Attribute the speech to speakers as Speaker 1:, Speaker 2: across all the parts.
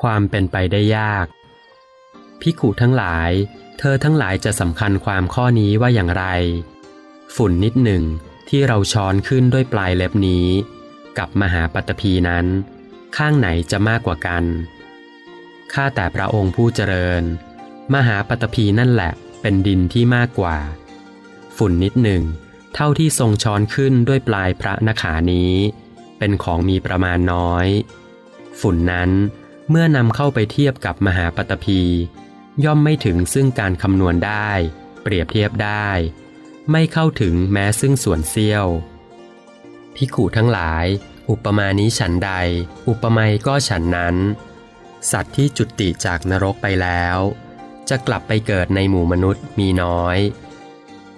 Speaker 1: ความเป็นไปได้ยาก พิขุทั้งหลาย เธอทั้งหลายจะสำคัญความข้อนี้ว่าอย่างไร ฝุ่นนิดหนึ่งที่เราช้อนขึ้นด้วยปลายเล็บนี้ กับมหาปัตภีนั้น ข้างไหนจะมากกว่ากันข้าแต่พระองค์ผู้เจริญ มหาปัตตภีนั่นแหละ เป็นดินที่มากกว่า ฝุ่นนิดหนึ่ง เท่าที่ทรงช้อนขึ้นด้วยปลายพระนขานี้ เป็นของมีประมาณน้อย ฝุ่นนั้น เมื่อนำเข้าไปเทียบกับมหาปตตภีย่อมไม่ถึงซึ่งการคำนวณได้ เปรียบเทียบได้ ไม่เข้าถึงแม้ซึ่งส่วนเสี้ยวพิขุทั้งหลาย อุปมานี้ฉันใด อุปไมยก็ฉันนั้น สัตว์ที่จุติจากนรกไปแล้ว จะกลับไปเกิดในหมู่มนุษย์มีน้อย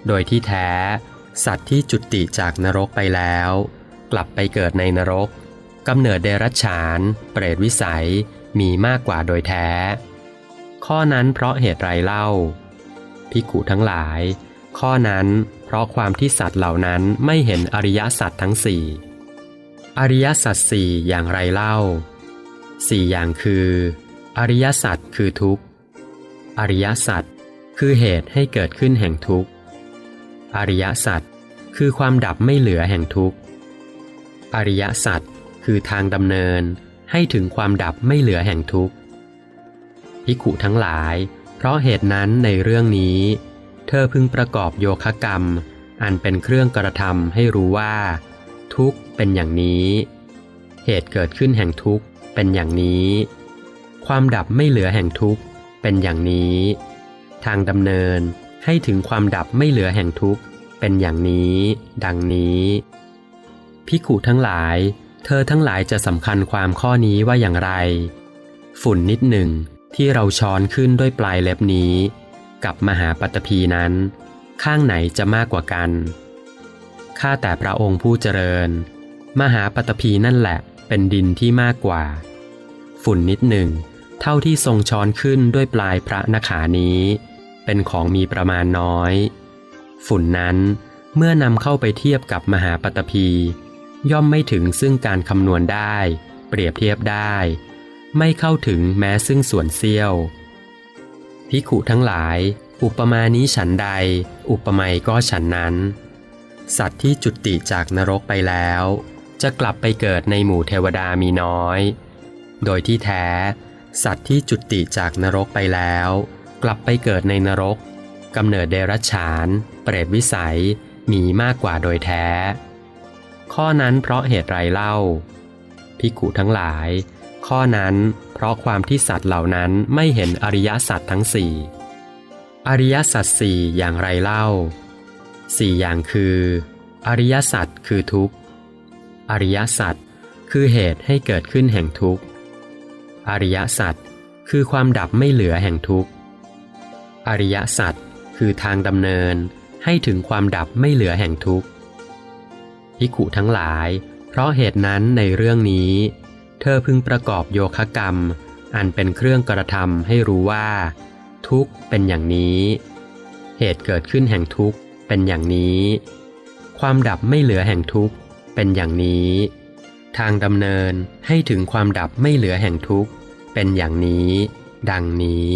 Speaker 1: โดยที่แท้ สัตว์ที่จุติจากนรกไปแล้ว กลับไปเกิดในนรกกำเนิดเดรัจฉาน เปรตวิสัย มีมากกว่าโดยแท้ ข้อนั้นเพราะเหตุไรเล่าพิกุทั้งหลาย ข้อนั้นเพราะความที่สัตว์เหล่านั้นไม่เห็นอริยสัจทั้งสี่อริยสัจสี่อย่างไรเล่าสี่อย่างคือ อริยสัจคือทุกข์ อริยสัจคือเหตุให้เกิดขึ้นแห่งทุกข์ อริยสัจคือความดับไม่เหลือแห่งทุกข์ อริยสัจคือทางดำเนิน ให้ถึงความดับไม่เหลือแห่งทุกข์ภิกขุทั้งหลาย เพราะเหตุนั้นในเรื่องนี้ เธอพึงประกอบโยคะกรรม อันเป็นเครื่องกระทำให้รู้ว่า ทุกข์เป็นอย่างนี้ เหตุเกิดขึ้นแห่งทุกข์เป็นอย่างนี้ ความดับไม่เหลือแห่งทุกข์เป็นอย่างนี้ ทางดำเนินให้ถึงความดับไม่เหลือแห่งทุกข์เป็นอย่างนี้ ดังนี้พิกขุทั้งหลาย เธอทั้งหลายจะสำคัญความข้อนี้ว่าอย่างไร ฝุ่นนิดหนึ่งที่เราช้อนขึ้นด้วยปลายเล็บนี้ กับมหาปัตภีนั้น ข้างไหนจะมากกว่ากัน ข้าแต่พระองค์ผู้เจริญ มหาปัตภีนั่นแหละเป็นดินที่มากกว่า ฝุ่นนิดหนึ่ง เท่าที่ทรงช้อนขึ้นด้วยปลายพระนขานี้ เป็นของมีประมาณน้อย ฝุ่นนั้นเมื่อนำเข้าไปเทียบกับมหาปัตตภี ย่อมไม่ถึงซึ่งการคำนวณได้ เปรียบเทียบได้ ไม่เข้าถึงแม้ซึ่งส่วนเสี้ยวพิขุทั้งหลาย อุปมานี้ฉันใด อุปไมยก็ฉันนั้น สัตว์ที่จุติจากนรกไปแล้ว จะกลับไปเกิดในหมู่เทวดามีน้อย โดยที่แท้ สัตว์ที่จุติจากนรกไปแล้ว กลับไปเกิดในนรกกำเนิดเดรัจฉาน เปรตวิสัยมีมากกว่าโดยแท้ ข้อนั้นเพราะเหตุไรเล่า พิกุทั้งหลาย ข้อนั้นเพราะความที่สัตว์เหล่านั้นไม่เห็นอริยสัจทั้งสี่อริยสัจสี่อย่างไรเล่าสี่อย่างคือ อริยสัจคือทุกข์ อริยสัจคือเหตุให้เกิดขึ้นแห่งทุกข์ อริยสัจคือความดับไม่เหลือแห่งทุกข์ อริยสัจคือทางดำเนินให้ถึงความดับไม่เหลือแห่งทุกข์ ภิกขุทั้งหลาย เพราะเหตุนั้นในเรื่องนี้ เธอพึงประกอบโยคะกรรม อันเป็นเครื่องกระทำให้รู้ว่า ทุกข์เป็นอย่างนี้ เหตุเกิดขึ้นแห่งทุกข์เป็นอย่างนี้ ความดับไม่เหลือแห่งทุกข์เป็นอย่างนี้ ทางดำเนินให้ถึงความดับไม่เหลือแห่งทุกข์เป็นอย่างนี้ ดังนี้